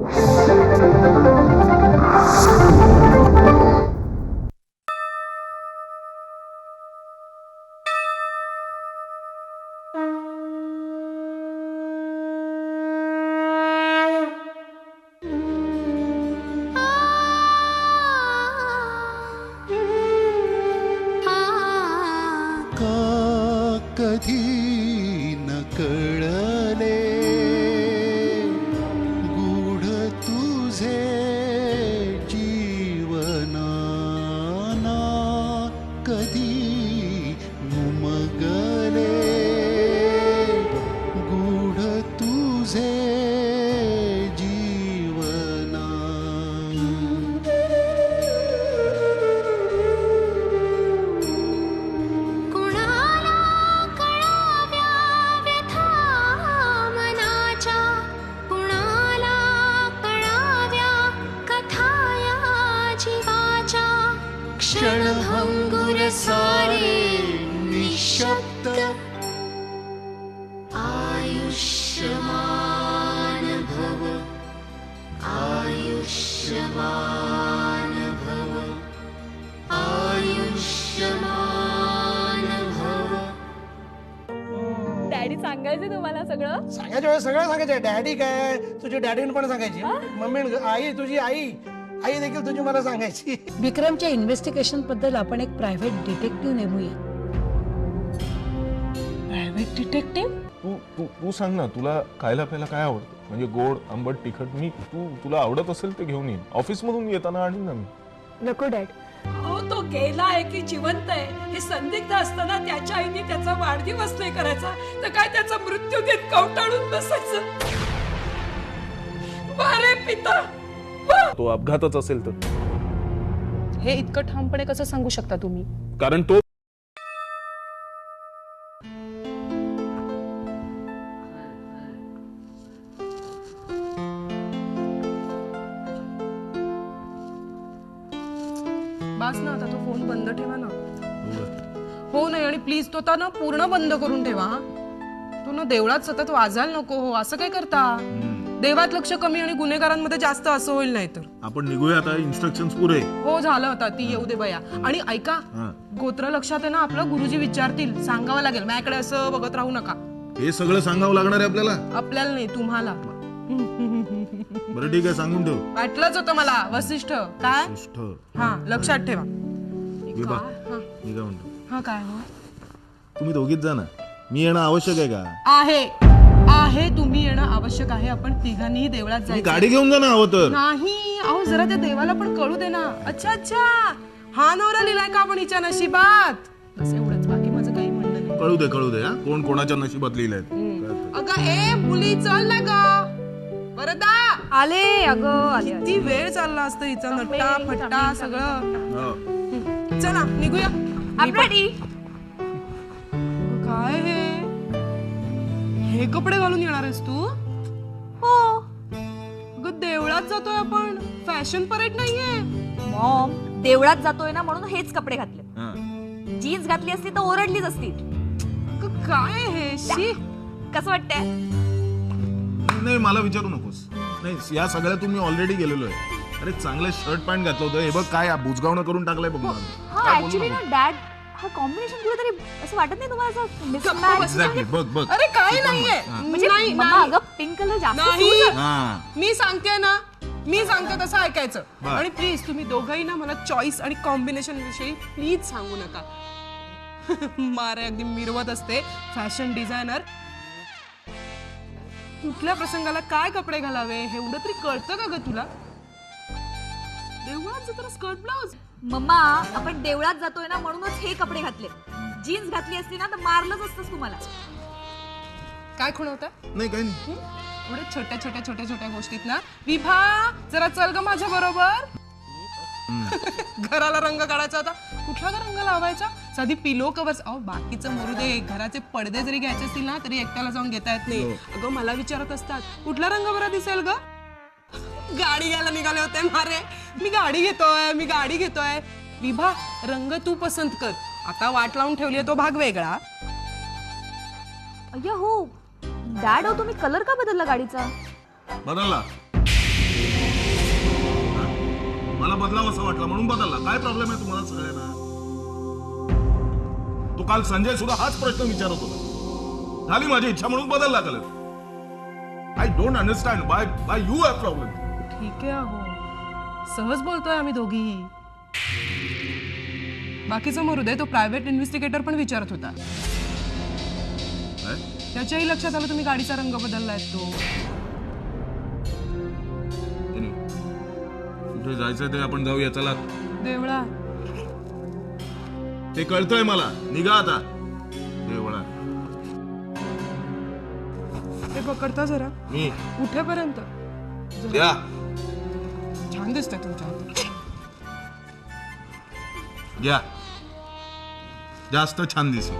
का सारे निशब्द आयुष्यमान भव आयुष्यमान भव आयुष्यमान भव डॅडी सांगायचे तुम्हाला सगळं? सांगायच्या वेळेस सगळं सांगायचं. डॅडी काय? तुझी डॅडीने पण सांगायची. मम्मी आई तुझी आई. आई देखील तुझी मला सांगायची. विक्रमच्या इन्व्हेस्टिगेशनबद्दल आपण एक प्रायव्हेट डिटेक्टिव्ह नेमूया. प्रायव्हेट डिटेक्टिव्ह तू तू तू सांग ना तुला खायला प्यायला काय आवडतं? म्हणजे गोड आंबट तिखट मी तू तुला आवडत असेल ते घेऊन येईन ऑफिस मधून येताना आणीन ना मी. नको डॅड. अहो तो गेला आहे की जिवंत आहे? हे संदिग्ध असताना त्याच्या आईने त्याचा वाढदिवस नाही करायचा? तर काय त्याचा मृत्यू देत कवटाळून बसायचं? वारे पिता! तो अपघातच असेल तर. हे इतकं ठामपणे कसं सांगू शकता तुम्ही? कारण तो बास ना आता तो फोन बंद ठेवा ना. हो नाही आणि प्लीज तो आता ना पूर्ण बंद करून ठेवा. तो ना देवळात सतत वाजायला नको हो असं काय करता? देवात लक्ष कमी आणि गुन्हेगारांमध्ये जास्त असं होईल नाही तर आपण निघूया आता इन्स्ट्रक्शन पुरे हो झालं होता ती येऊ दे बया. आणि ऐका गोत्र लक्षात आहे ना आपलं गुरुजी विचारतील सांगावं लागेल. माझ्याकडे असं बघत राहू नका. हे सगळं सांगावं लागणार आहे आपल्याला? आपल्याला नाही तुम्हाला. बरं ठीक आहे सांगून ठेव. वाटलंच होतं मला वसिष्ठ. काय. हा लक्षात ठेवा? हा. मी काय? म्हणतो हा काय हो तुम्ही दोघीच जा ना मी येणं आवश्यक आहे का? आहे. आहे तुम्ही येणं आवश्यक आहे. आपण तिघांनीही देवळात जायचं. गाडी घेऊन जा ना हवं तर. नाही अहो जरा त्या देवाला पण कळू दे ना. अच्छा अच्छा. हा नवरा लिहिलाय का आपण हिच्या नशिबात? बस एवढंच. बाकी माझं काही म्हणणं नाही. कळू दे कळू दे हा. कोण कोणाच्या नशिबात लिहिलंय? अगं ए मुली चल ना ग. वरदा आले अगं आले आले. ती वेळ चालला असतं हिचा नट्टा फट्टा सगळं. हो. चला निघूया. I'm ready. काय हे? हे कपडे घालून येणार आहेस तू? हो. अगं देवळात जातोय आपण. फॅशन परेड नाहीये. मॉम देवळात जातोय ना म्हणून हेच कपडे घातले. हा. जीन्स घातली असती तर ओरडलीच असती. अगं, काय हे? शी. कसं वाटतंय? नाही मला विचारू नकोस. नाही या सगळ्यातून मी ऑलरेडी गेलेलो आहे. अरे चांगलं शर्ट पॅन्ट घातलं होतं. हे बघ काय बुजगावणं करून टाकलंय बघ मला. हा काय बोलू ऍक्च्युली ना नको. डॅड हा कॉम्बिनेशन कुठेतरी असं वाटत नाही तुम्हाला असं mismatch? बघ बघ अरे काय नाहीये. म्हणजे नाही मम्मा, नाही. अगं पिंक कलर जास्त नाही. suit हा. मी सांगते ना मी सांगते तसं ऐकायचं. बर. आणि प्लीज तुम्ही दोघंही ना मला चॉईस आणि कॉम्बिनेशन विषयी प्लीज सांगू नका. मारे अगदी मिरवत असते फॅशन डिझायनर कुठल्या प्रसंगाला काय कपडे घालावे हे एवढं तरी कळतं का ग तुला? देवळात जर स्कर्ट ब्लाउज मम्मा आपण देवळात जातोय ना म्हणूनच हे कपडे घातले. जीन्स घातली असती ना तर मारलंच असतंस तुम्हाला. काय खुणवतं नाही काही नाही. एवढ्या छोट्या छोट्या छोट्या छोट्या गोष्टीत ना? विभा जरा चल ग माझ्या बरोबर. घराला रंग काढायचा होता. कुठला ग रंग लावायचा? साधी पिलो कवर्स. अहो बाकीचं मरू दे. घराचे पडदे जरी घ्यायचे असतील ना तरी एकट्याला जाऊन घेता येत नाही. अगं मला विचारत असतात कुठला रंग बरा दिसेल ग? गाडी घ्यायला निघाले होते मारे. मी गाडी घेतोय मी गाडी घेतोय. विभा रंग तू पसंत कर. आता वाट लावून ठेवली तो भाग वेगळा. अय्या हो. डॅड हो तुम्ही कलर का बदलला गाडीचा? बदलला. मला बदलावं असं वाटलं म्हणून बदलला. काय प्रॉब्लेम आहे तुम्हाला सगळ्यांना? तो काल संजय सुद्धा हाच प्रश्न विचारत होता. झाली माझी इच्छा म्हणून बदलला colour. I don't understand bye bye you have problem ठीक आहे अहो. सहज बोलतोय आम्ही दोघीही. बाकीचं मरू दे तो प्रायव्हेट इन्व्हेस्टिगेटर पण विचारत होता. काय? त्याच्याही लक्षात आलं तुम्ही गाडीचा रंग बदललाय तो. कुठे जायचंय ते आपण जाऊया चला. देवळा. ते कळतंय मला. निघा आता. देवळा. ते पकडता जरा. मी. कुठेपर्यंत द्या. छान दिसतंय तुमच्या हातात. घ्या जास्त छान दिसेल.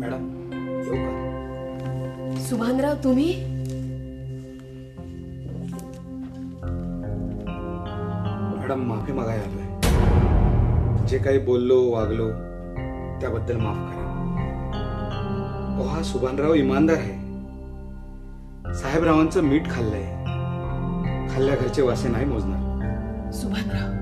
मॅडम येऊ का? सुभानराव तुम्ही? मॅडम माफ़ी मागाय आलोय जे काही बोललो वागलो त्याबद्दल माफ करा. अहो हा सुभानराव इमानदार आहे. साहेबरावांचं मीठ खाल्लंय. खाल्ल्या घरचे वासे नाही मोजणार. सुभानराव.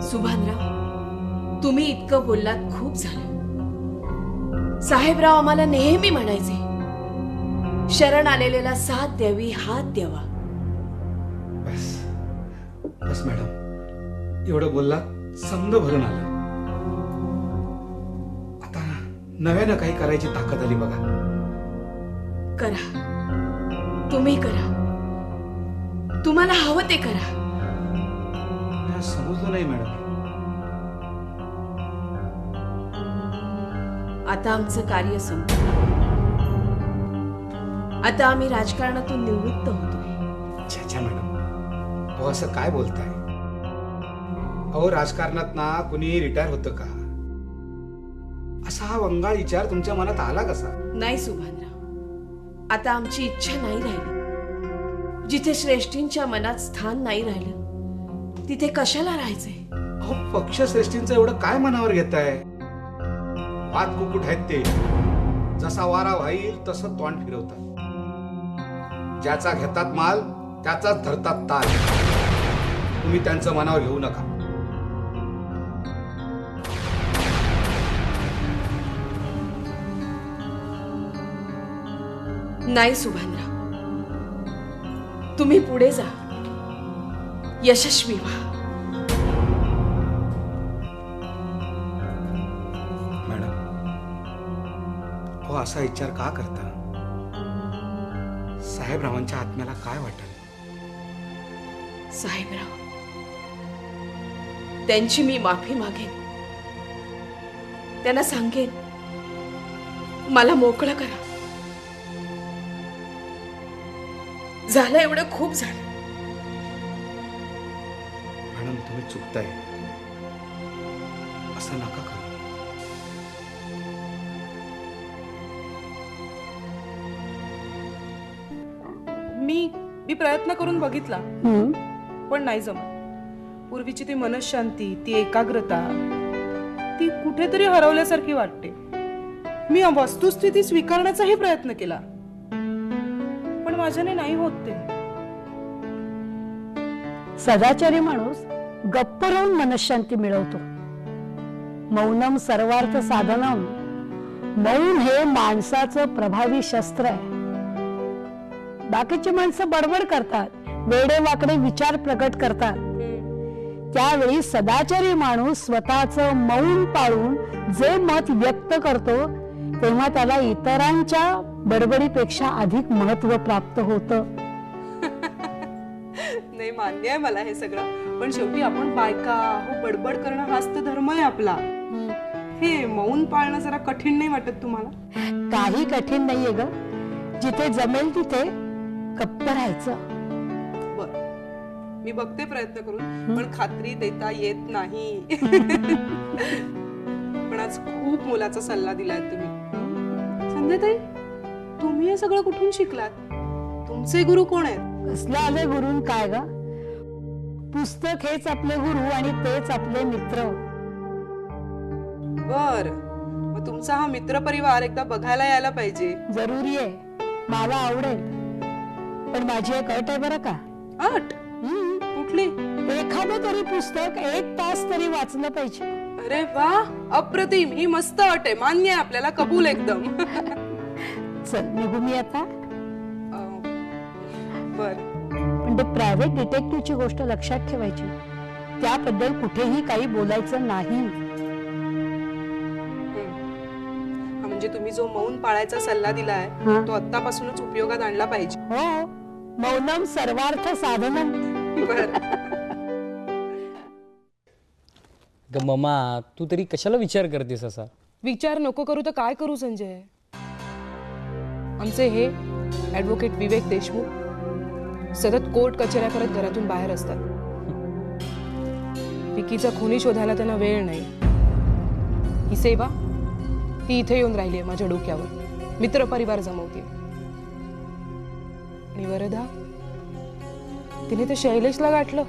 सुभानराव तुम्ही इतकं बोललात खूप झालं. साहेबराव आम्हाला नेहमी म्हणायचे शरण आलेल्याला साथ द्यावी हात द्यावा. बस मॅडम. एवढं बोलला समज भरून आलं. आता नव्यानं काही करायची ताकद आली बघा. करा. तुम्ही करा. तुम्हाला हवं ते करा. समजलं नाही मॅडम. आता आमचं कार्य संपलं. आता आम्ही राजकारणातून निवृत्त होतोय. मॅडम. अहो असं काय बोलताय? अहो राजकारणात ना कुणी रिटायर होतं का? असा हा वंगाळ विचार तुमच्या मनात आला कसा नाही सुभानराव. आता आमची इच्छा नाही राहिली. जिथे श्रेष्ठींच्या मनात स्थान नाही राहिलं तिथे कशाला राहायचंय? अहो पक्षश्रेष्ठींचं एवढं काय मनावर घेताय? वाद कुकुट आहेत ते. जसा वारा वाईल तसं तोंड फिरवतात. ज्याचा घेतात माल त्याचाच धरतात ताल. तुम्ही त्यांचं मनावर घेऊ नका. नाही सुभानराव. तुम्ही पुढे जा. यशस्वी व्हा. मॅडम हो असा विचार का करता? साहेबरावांच्या आत्म्याला काय वाटेल? साहेबराव त्यांची मी माफी मागेन. त्यांना सांगेन मला मोकळं करा. झालं एवढं खूप झालं. मॅडम तुम्ही चुकताय. असं नका करू. मी मी प्रयत्न करून बघितला? पण नाही जमत. पूर्वीची ती मनशांती ती एकाग्रता ती कुठेतरी हरवल्यासारखी वाटते. मी वस्तुस्थिती स्वीकारण्याचाही प्रयत्न केला. पण माझ्याने नाही होत ते. सदाचारी माणूस गप्प राहून मनशांती मिळवतो. मौनम सर्वार्थ साधनम. मौन हे माणसाचं प्रभावी शस्त्र आहे. बाकीची माणसं बडबड करतात वेडे वाकडे विचार प्रकट करतात. त्यावेळी सदाचारी माणूस स्वतःच मौन पाळून जे मत व्यक्त करतो तेव्हा त्याला इतरांच्या बडबडीपेक्षा अधिक महत्त्व प्राप्त होतं. नाही मान्य आहे मला हे सगळं. पण शेवटी आपण बायका हो बडबड करणं हाच तर धर्म आहे आपला. हे मौन पाळणं जरा कठीण नाही वाटत तुम्हाला? काही कठीण नाहीये ग. जिथे जमेल तिथे गप्प राहायचं. मी बघते प्रयत्न करून पण खात्री देता येत नाही. पण आज खूप मोलाचा सल्ला दिलाय तुम्ही. संध्याताई तुम्ही हे सगळं कुठून शिकलात? तुमचे गुरु कोण आहेत? कसलं आले गुरून काय ग? पुस्तक हेच आपले गुरु आणि तेच आपले मित्र. बर. मग तुमचा हा मित्र परिवार एकदा बघायला यायला पाहिजे. जरुरी आहे. मला आवडेल. पण माझी एक अट आहे बरं का? अट. कुठली? एखादं तरी पुस्तक एक तास तरी वाचलं पाहिजे. अरे वा अप्रतिम. ही मस्त अट आहे. मान्य आहे आपल्याला. कबूल एकदम. चल निघू मी आता. बर. पण ते प्रायव्हेट डिटेक्टिव्हची गोष्ट लक्षात ठेवायची. त्याबद्दल कुठेही काही बोलायचं नाही. म्हणजे तुम्ही जो मौन पाळायचा सल्ला दिलाय. तो आतापासूनच उपयोगात आणला पाहिजे. हो. मौनम सर्वार्थ साधनम. बर. ग ममा तू तरी कशाला विचार करतेस असा? विचार नको करू तर काय करू संजय? आमचे हे ऍडव्होकेट विवेक देशमुख सतत कोर्ट कचेऱ्या करत घरातून बाहेर असतात. विकीचा खुनी शोधायला त्यांना वेळ नाही. ही सेवा ती इथे येऊन राहिली आहे माझ्या डोक्यावर. मित्र परिवार जमवते. आणि वरदा तिने ते शैलेशला गाठलं.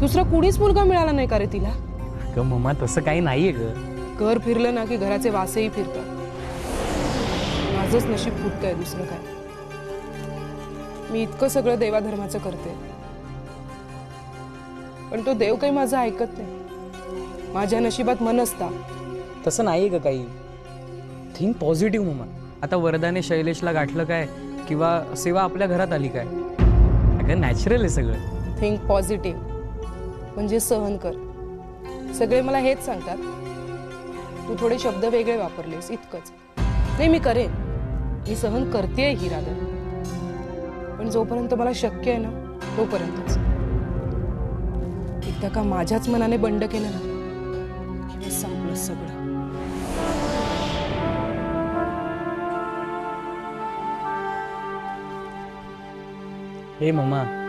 दुसरा कुणीच मुलगा मिळाला नाही का रे तिला? ग ममा तसं काही नाहीये ग. घर फिरलं ना की घराचे वासही फिरतात. माझंच नशीब फुटतंय दुसरं काय. मी इतकं सगळं देवाधर्माचं करते. पण तो देव काही माझं ऐकत नाही. माझ्या नशिबात मन असता. तसं नाहीये ग काही. थिंक पॉझिटिव्ह ममा आता वरदाने शैलेशला गाठलं काय? किंवा सेवा आपल्या घरात आली काय? अगं नॅचरल आहे सगळं. थिंक पॉझिटिव्ह म्हणजे सहन कर. सगळे मला हेच सांगतात. तू थोडे शब्द वेगळे वापरलेस इतकंच. नाही मी करेन. मी सहन करते ही राधा पण जोपर्यंत मला शक्य आहे ना तोपर्यंतच. एकदा का माझ्याच मनाने बंड केलं ना की संपलं सगळं. हे ममा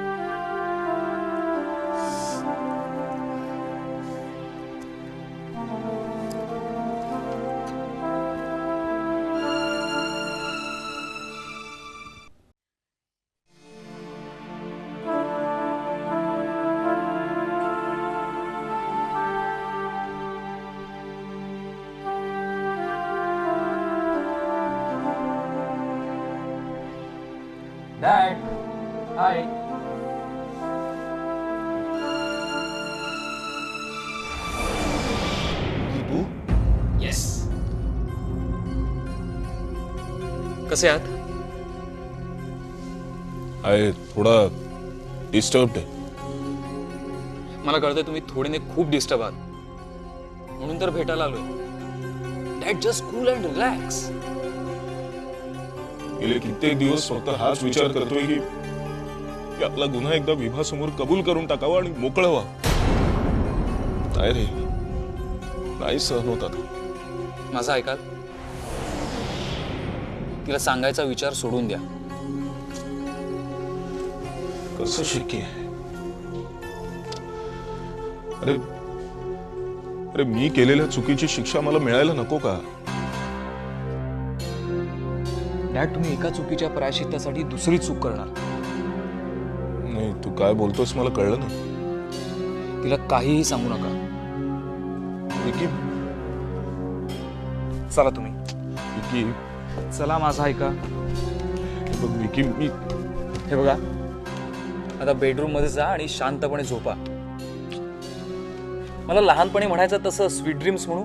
कसे आहात? आहे थोडा डिस्टर्ब आहे. मला कळतंय तुम्ही थोडे खूप डिस्टर्ब आहात. म्हणून तर भेटायला आलोय. Dad just cool and relax गेले कित्येक दिवस फक्त हाच विचार करतोय की की आपला गुन्हा एकदा विभासमोर कबूल करून टाकावा आणि मोकळं व्हा नाही रे. नाही सहन होत आता. माझं ऐकाल तिला सांगायचा विचार सोडून द्या. कसं शक्य अरे अरे मी केलेल्या चुकीची शिक्षा मला मिळायला नको का? डॅड तुम्ही एका चुकीच्या प्रायश्चित्तासाठी दुसरी चूक करणार. नाही तू काय बोलतोस मला कळलं नाही. तिला काहीही सांगू नका. विकी. चला तुम्ही. विकी. चला माझा ऐका. हे बघ विकी मी हे बघा. आता बेडरूममध्ये जा आणि शांतपणे झोपा. मला लहानपणी म्हणायचं तसं स्वीट ड्रीम्स म्हणू